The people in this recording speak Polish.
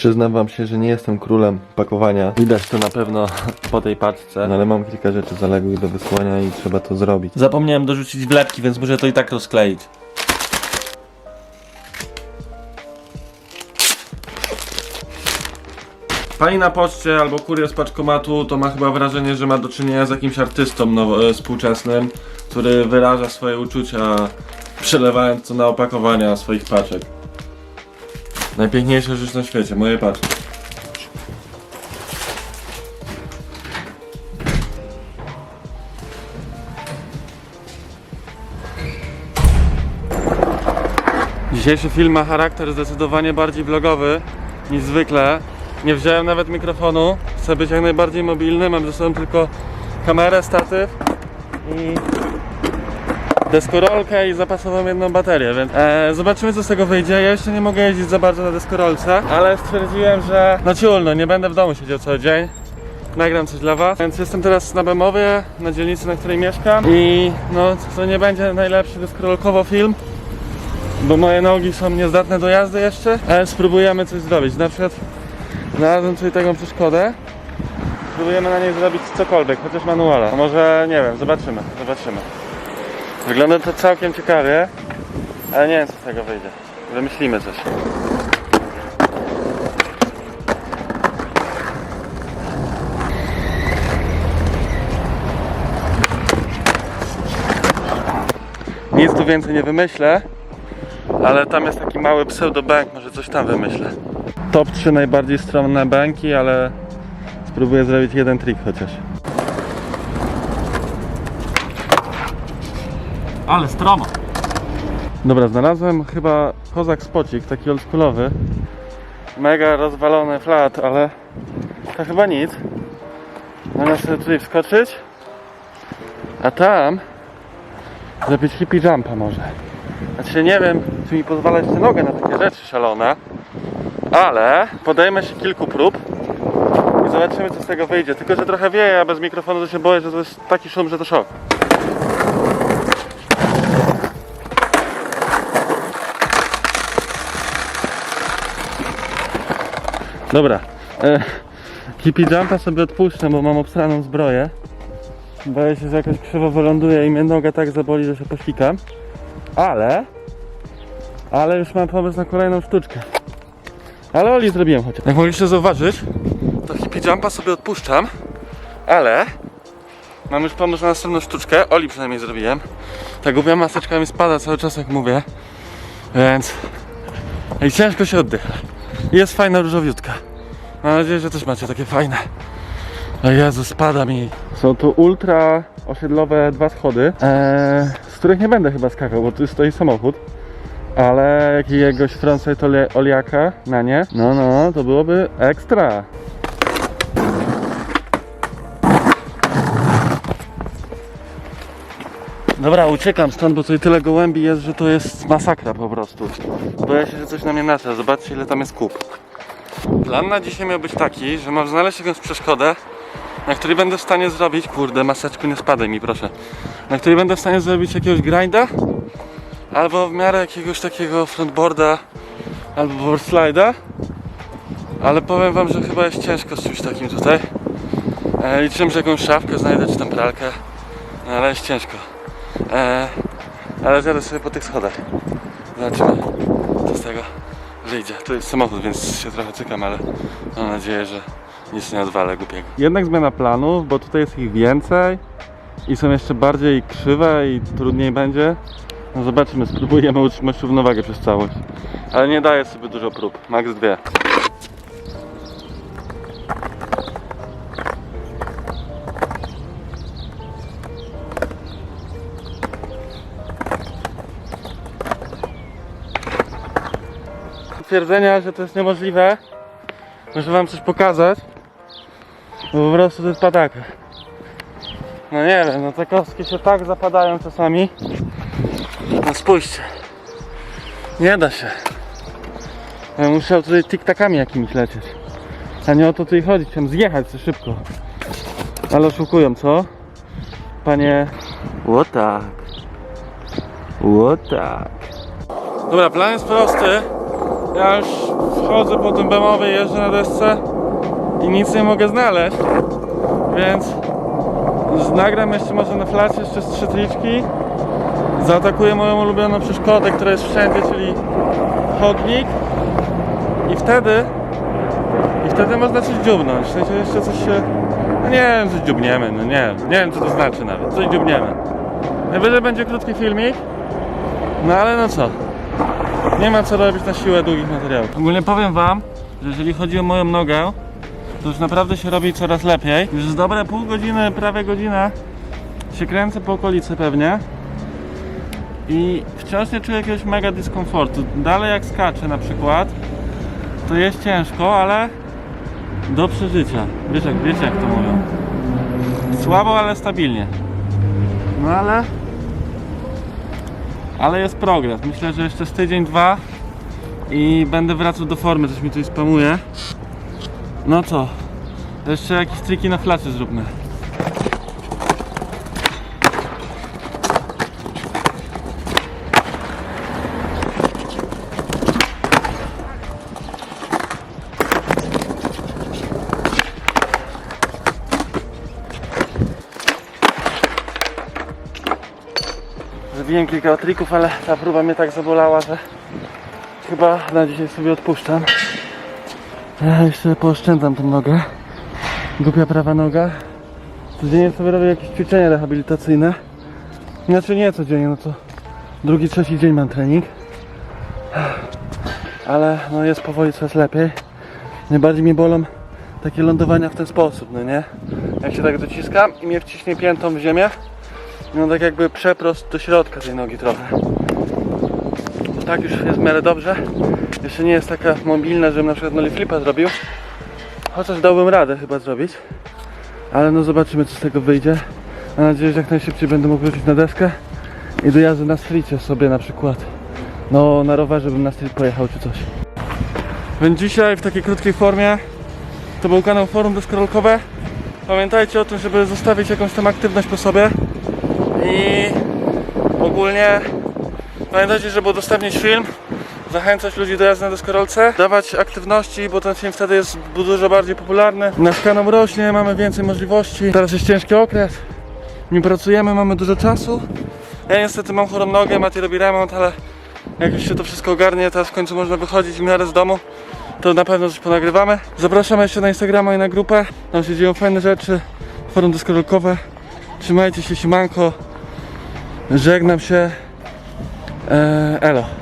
Przyznam wam się, że nie jestem królem pakowania. Widać to na pewno po tej paczce, no ale mam kilka rzeczy zaległych do wysłania i trzeba to zrobić. Zapomniałem dorzucić wlepki, więc muszę to i tak rozkleić. Pani na poczcie albo kurier z paczkomatu to ma chyba wrażenie, że ma do czynienia z jakimś artystą nowo, e, współczesnym, który wyraża swoje uczucia przelewając to na opakowania swoich paczek. Najpiękniejsza rzecz na świecie, moje paczki. Dzisiejszy film ma charakter zdecydowanie bardziej vlogowy niż zwykle. Nie wziąłem nawet mikrofonu, chcę być jak najbardziej mobilny, mam ze sobą tylko kamerę, statyw i deskorolkę i zapasową jedną baterię, więc e, zobaczymy co z tego wyjdzie. Ja jeszcze nie mogę jeździć za bardzo na deskorolce, ale stwierdziłem, że no ciulno, nie będę w domu siedział cały dzień. Nagram coś dla was, więc jestem teraz na Bemowie, na dzielnicy, na której mieszkam i no to nie będzie najlepszy deskorolkowo film, bo moje nogi są niezdatne do jazdy jeszcze, ale spróbujemy coś zrobić. Na przykład znalazłem tutaj taką przeszkodę. Spróbujemy na niej zrobić cokolwiek, chociaż manuala. A może nie wiem, zobaczymy, zobaczymy. Wygląda to całkiem ciekawie, ale nie wiem co z tego wyjdzie. Wymyślimy coś. Nic tu więcej nie wymyślę, ale tam jest taki mały pseudo-bank, może coś tam wymyślę. Top 3 najbardziej stronne banki, ale spróbuję zrobić jeden trik chociaż. Ale stromo. Dobra, znalazłem chyba kozak spocik, taki oldschoolowy. Mega rozwalony flat, ale to chyba nic. Można sobie tutaj wskoczyć. A tam zrobić hippie jumpa może. Znaczy nie wiem, czy mi pozwala jeszcze nogę na takie rzeczy szalone, ale podejmę się kilku prób i zobaczymy co z tego wyjdzie. Tylko, że trochę wieje, a bez mikrofonu to się boję, że to jest taki szum, że to szok. Dobra. E, hippie jumpa sobie odpuszczę, bo mam obstraną zbroję. Boję się, że jakoś krzywo wyląduje i mnie noga tak zaboli, że się posikam. Ale... Ale już mam pomysł na kolejną sztuczkę. Ale Oli zrobiłem chociaż. Jak mogliście zauważyć, to hippie jumpa sobie odpuszczam. Ale... Mam już pomysł na następną sztuczkę. Oli przynajmniej zrobiłem. Ta głupia maseczka mi spada cały czas jak mówię. Więc... I ciężko się oddycha. Jest fajna różowiutka. Mam nadzieję, że też macie takie fajne. O Jezu, spada mi. Są tu ultra osiedlowe dwa schody, eee, z których nie będę chyba skakał, bo tu stoi samochód. Ale jakiegoś oli- oliaka na nie, no no, to byłoby ekstra. Dobra, uciekam stąd, bo tutaj tyle gołębi jest, że to jest masakra po prostu. Boję się, że coś na mnie natrze. Zobaczcie, ile tam jest kup. Plan na dzisiaj miał być taki, że mam znaleźć jakąś przeszkodę, na której będę w stanie zrobić, kurde, maseczku nie spadaj mi proszę, na której będę w stanie zrobić jakiegoś grinda, albo w miarę jakiegoś takiego frontboarda, albo board slide'a, ale powiem wam, że chyba jest ciężko z czymś takim tutaj. E, liczyłem, że jakąś szafkę znajdę, czy tam pralkę, no, ale jest ciężko. E, ale zaraz sobie po tych schodach. Zobaczymy, co z tego wyjdzie. To jest samochód, więc się trochę cykam, ale mam nadzieję, że nic nie odwalę głupiego. Jednak zmiana planów, bo tutaj jest ich więcej i są jeszcze bardziej krzywe i trudniej będzie. No zobaczymy, spróbujemy utrzymać równowagę przez całość. Ale nie daję sobie dużo prób, max dwie. Twierdzenia, że to jest niemożliwe, muszę wam coś pokazać. Bo po prostu to jest padaka. No nie wiem, no te kostki się tak zapadają czasami. No spójrzcie. Nie da się. Ja muszę tutaj tiktakami jakimiś lecieć. A nie o to tutaj chodzi, chciałem zjechać za szybko. Ale oszukują, co? Panie... Łotak. Łotak. Dobra, plan jest prosty. Ja już wchodzę po tym bemowie, jeżdżę na desce i nic nie mogę znaleźć, więc nagram jeszcze może na flacie jeszcze z trzy triczki. Zaatakuję moją ulubioną przeszkodę, która jest wszędzie, czyli chodnik. I wtedy i wtedy można coś dziubnąć, w sensie jeszcze coś się no nie wiem, coś dziubniemy, no nie nie wiem co to znaczy nawet, coś dziubniemy. Najwyżej będzie krótki filmik, no ale no co, nie ma co robić na siłę długich materiałów. Ogólnie powiem wam, że jeżeli chodzi o moją nogę, to już naprawdę się robi coraz lepiej. Już z dobre pół godziny, prawie godzina się kręcę po okolicy pewnie. I wciąż nie czuję jakiegoś mega dyskomfortu. Dalej jak skaczę na przykład, to jest ciężko, ale do przeżycia. Wiesz jak, wiecie jak to mówią. Słabo, ale stabilnie. No ale... Ale jest progres. Myślę, że jeszcze z tydzień, dwa i będę wracał do formy, coś mi tutaj spamuje. No co? Jeszcze jakieś triki na flacie zróbmy. Zrobiłem kilka trików, ale ta próba mnie tak zabolała, że chyba na dzisiaj sobie odpuszczam. Ja jeszcze pooszczędzam tą nogę. Głupia prawa noga. Codziennie sobie robię jakieś ćwiczenia rehabilitacyjne. Znaczy nie codziennie, no to drugi, trzeci dzień mam trening. Ale no jest powoli coraz lepiej. Najbardziej mi bolą takie lądowania w ten sposób, no nie? Jak się tak dociskam i mnie wciśnie piętą w ziemię, no tak jakby przeprost do środka tej nogi trochę. To tak już jest w miarę dobrze. Jeszcze nie jest taka mobilna, żebym na przykład nollie flipa zrobił. Chociaż dałbym radę chyba zrobić. Ale no zobaczymy co z tego wyjdzie. Mam nadzieję, że jak najszybciej będę mógł wrócić na deskę i do jazdy na streetie sobie na przykład. No na rowerze bym na street pojechał czy coś. Więc dzisiaj w takiej krótkiej formie to był kanał Forum Deskorolkowe. Pamiętajcie o tym, żeby zostawić jakąś tam aktywność po sobie i ogólnie pamiętajcie, żeby udostępnić film, zachęcać ludzi do jazdy na deskorolce, dawać aktywności, bo ten film wtedy jest dużo bardziej popularny. Nasz kanał rośnie, mamy więcej możliwości. Teraz jest ciężki okres, nie pracujemy, mamy dużo czasu. Ja niestety mam chorą nogę, Mati robi remont, ale jak już się to wszystko ogarnie, teraz w końcu można wychodzić w miarę z domu, to na pewno coś ponagrywamy. Zapraszamy jeszcze na Instagrama i na grupę, tam się dzieją fajne rzeczy, forum deskorolkowe. Trzymajcie się, simanko. Żegnam się. Eee, elo.